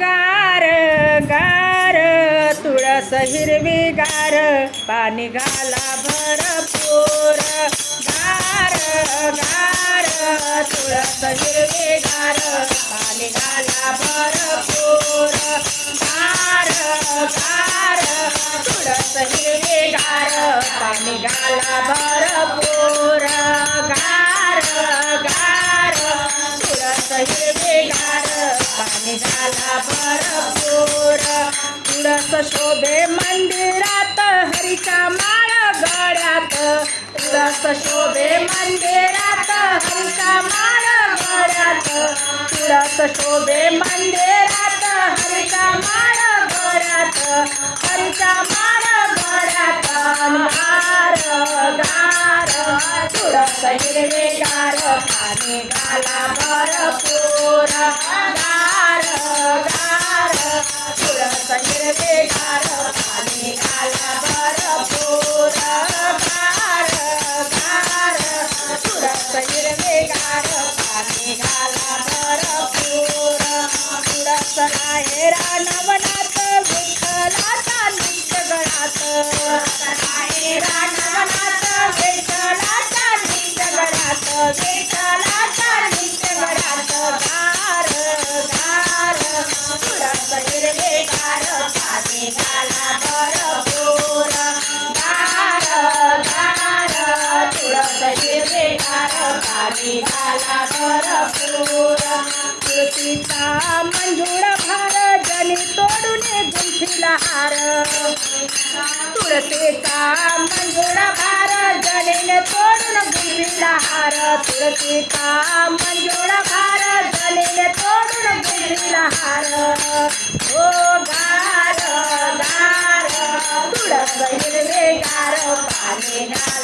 गार गार तुळस हिरवी गार पाणी घाला भरपूर. गार गार तुळस हिरवी गार पाणी घाला भरपूर. गार गार तुळस हिरवी गार पाणी घाला भरपूर. गार गार तुळस हिरवी पाणी झाला भरपूर तुळस शोभे मंदिरात हरीचा माळ गळ्यात तुळस शोभे मंदिरात हरीचा माळ गळ्यात तुळस शोभे मंदिर गार पाणी घाला भरपूर. गार गार तुळस हिरवे गार पाणी घाला भरपूर. गार गार तुळस हिरवे गार पाणी घाला भरपूर. तुळस आहे रानवनात पाणी भरपूर. तुळशीचा मंजूळ भार जनी तोडून गुंफिला हार. तुळशीचा मंजूळ भार जनीने तोडून गुंफिला हार. तुळशीचा मंजूळ भार जनीने तोडून गुंफिला हार. हो गार गार तुळस हिरवे गार पाणी घाला.